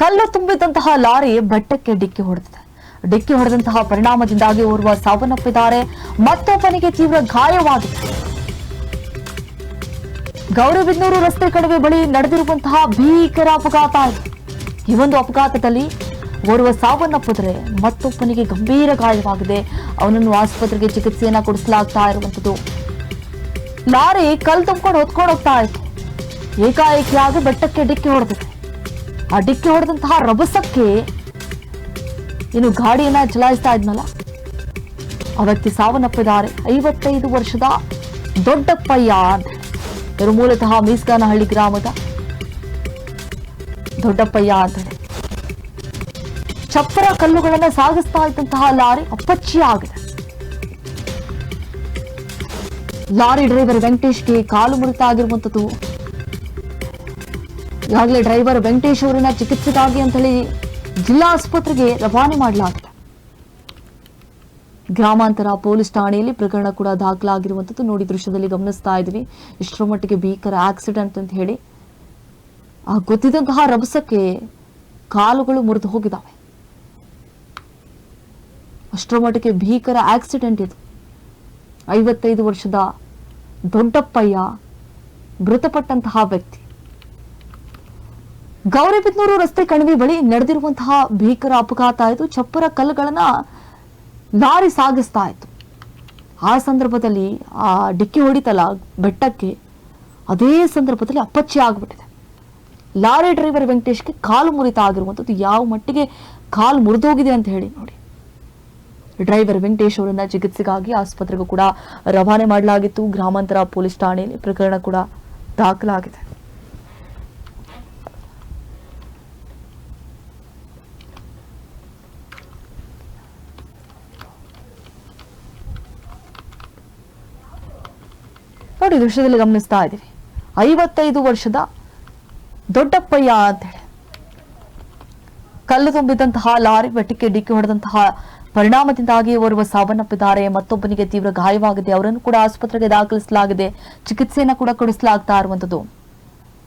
ಕಲ್ಲು ತುಂಬಿದಂತಹ ಲಾರಿ ಬೆಟ್ಟಕ್ಕೆ ಡಿಕ್ಕಿ ಹೊಡೆದಿದೆ. ಡಿಕ್ಕಿ ಹೊಡೆದಂತಹ ಪರಿಣಾಮದಿಂದಾಗಿ ಓರ್ವ ಸಾವನ್ನಪ್ಪಿದ್ದಾರೆ. ಮತ್ತೊಬ್ಬನಿಗೆ ತೀವ್ರ ಗಾಯವಾಗಿದೆ. ಗೌರಿಬಿದ್ನೂರು ರಸ್ತೆ ಕಡಿಮೆ ಬಳಿ ನಡೆದಿರುವಂತಹ ಭೀಕರ ಅಪಘಾತ ಈ ಒಂದು ಅಪಘಾತದಲ್ಲಿ ಓರ್ವ ಸಾವನ್ನಪ್ಪಿದ್ರೆ ಮತ್ತೊಬ್ಬನಿಗೆ ಗಂಭೀರ ಗಾಯವಾಗಿದೆ. ಅವನನ್ನು ಆಸ್ಪತ್ರೆಗೆ ಚಿಕಿತ್ಸೆಯನ್ನ ಕೊಡಿಸಲಾಗ್ತಾ ಇರುವಂತದ್ದು ಲಾರಿ ಕಲ್ ತುಂಬಿಕೊಂಡು ಹೊತ್ಕೊಂಡು ಹೋಗ್ತಾ ಇತ್ತು ಏಕಾಏಕಿಯಾಗಿ ಬೆಟ್ಟಕ್ಕೆ ಡಿಕ್ಕಿ ಹೊಡೆದಿದೆ. ಆ ಡಿಕ್ಕಿ ಹೊಡೆದಂತಹ ರಭಸಕ್ಕೆ ಇನ್ನು ಗಾಡಿಯನ್ನ ಚಲಾಯಿಸ್ತಾ ಇದ್ನಲ್ಲ? ಆ ವ್ಯಕ್ತಿ ಸಾವನ್ನಪ್ಪಿದ್ದಾರೆ. ಐವತ್ತೈದು ವರ್ಷದ ದೊಡ್ಡಪ್ಪಯ್ಯ. ಇವರು ಮೂಲತಃ ಮೀಸ್ಗಾನಹಳ್ಳಿ ಗ್ರಾಮದ ದೊಡ್ಡಪ್ಪಯ್ಯ ಅಂತಾನೆ ಚಪ್ಪರ ಕಲ್ಲುಗಳನ್ನ ಸಾಗಿಸ್ತಾ ಇದ್ದಂತಹ ಲಾರಿ ಅಪ್ಪಚ್ಚಿ ಆಗಿದೆ. ಲಾರಿ ಡ್ರೈವರ್ ವೆಂಕಟೇಶ್ಗೆ ಕಾಲು ಮುರಿತ ಆಗಿರುವಂತದ್ದು ಈಗಾಗಲೇ ಡ್ರೈವರ್ ವೆಂಕಟೇಶ್ ಅವರನ್ನ ಚಿಕಿತ್ಸೆಗಾಗಿ ಅಂತ ಹೇಳಿ ಜಿಲ್ಲಾ ಆಸ್ಪತ್ರೆಗೆ ರವಾನೆ ಮಾಡಲಾಗಿದೆ. ಗ್ರಾಮಾಂತರ ಪೊಲೀಸ್ ಠಾಣೆಯಲ್ಲಿ ಪ್ರಕರಣ ಕೂಡ ದಾಖಲಾಗಿರುವಂಥದ್ದು ನೋಡಿ ದೃಶ್ಯದಲ್ಲಿ ಗಮನಿಸ್ತಾ ಇದ್ವಿ ಇಷ್ಟರ ಮಟ್ಟಿಗೆ ಭೀಕರ ಆಕ್ಸಿಡೆಂಟ್ ಅಂತ ಹೇಳಿ. ಆ ಗೊತ್ತಿದ್ದಂತಹ ರಭಸಕ್ಕೆ ಕಾಲುಗಳು ಮುರಿದು ಹೋಗಿದ್ದಾವೆ. ಅಷ್ಟರ ಮಟ್ಟಿಗೆ ಭೀಕರ ಆಕ್ಸಿಡೆಂಟ್ ಇದು. ಐವತ್ತೈದು ವರ್ಷದ ದೊಡ್ಡಪ್ಪಯ್ಯ ಮೃತಪಟ್ಟಂತಹ ವ್ಯಕ್ತಿ. ಗೌರಿಬಿದನೂರು ರಸ್ತೆ ಕಣಿವೆ ಬಳಿ ನಡೆದಿರುವಂತಹ ಭೀಕರ ಅಪಘಾತ ಆಯಿತು. ಚಪ್ಪರ ಕಲ್ಲುಗಳನ್ನ ಲಾರಿ ಸಾಗಿಸ್ತಾ ಇತ್ತು. ಆ ಸಂದರ್ಭದಲ್ಲಿ ಆ ಡಿಕ್ಕಿ ಹೊಡಿತಲ್ಲ ಬೆಟ್ಟಕ್ಕೆ, ಅದೇ ಸಂದರ್ಭದಲ್ಲಿ ಅಪ್ಪಚ್ಚಿ ಆಗಿಬಿಟ್ಟಿದೆ. ಲಾರಿ ಡ್ರೈವರ್ ವೆಂಕಟೇಶ್ಗೆ ಕಾಲು ಮುರಿತ ಆಗಿರುವಂಥದ್ದು ಯಾವ ಮಟ್ಟಿಗೆ ಕಾಲು ಮುರಿದೋಗಿದೆ ಅಂತ ಹೇಳಿ ನೋಡಿ. ಡ್ರೈವರ್ ವೆಂಕಟೇಶ್ ಅವರನ್ನ ಚಿಕಿತ್ಸೆಗಾಗಿ ಆಸ್ಪತ್ರೆಗೂ ಕೂಡ ರವಾನೆ ಮಾಡಲಾಗಿತ್ತು. ಗ್ರಾಮಾಂತರ ಪೊಲೀಸ್ ಠಾಣೆಯಲ್ಲಿ ಪ್ರಕರಣ ಕೂಡ ದಾಖಲಾಗಿದೆ. ನೋಡಿ ದೃಶ್ಯದಲ್ಲಿ ಗಮನಿಸ್ತಾ ಇದ್ದೀವಿ. ಐವತ್ತೈದು ವರ್ಷದ ದೊಡ್ಡಪ್ಪಯ್ಯ ಅಂತ ಹೇಳಿ. ಕಲ್ಲು ತುಂಬಿದಂತಹ, ಲಾರಿ ಬೆಟ್ಟಕ್ಕೆ ಡಿಕ್ಕಿ ಹೊಡೆದಂತಹ ಪರಿಣಾಮದಿಂದಾಗಿ ಓರ್ವ ಸಾವನ್ನಪ್ಪಿದ್ದಾರೆ. ಮತ್ತೊಬ್ಬನಿಗೆ ತೀವ್ರ ಗಾಯವಾಗಿದೆ. ಅವರನ್ನು ಕೂಡ ಆಸ್ಪತ್ರೆಗೆ ದಾಖಲಿಸಲಾಗಿದೆ. ಚಿಕಿತ್ಸೆಯನ್ನು ಕೂಡ ಕೊಡಿಸಲಾಗ್ತಾ ಇರುವಂತದ್ದು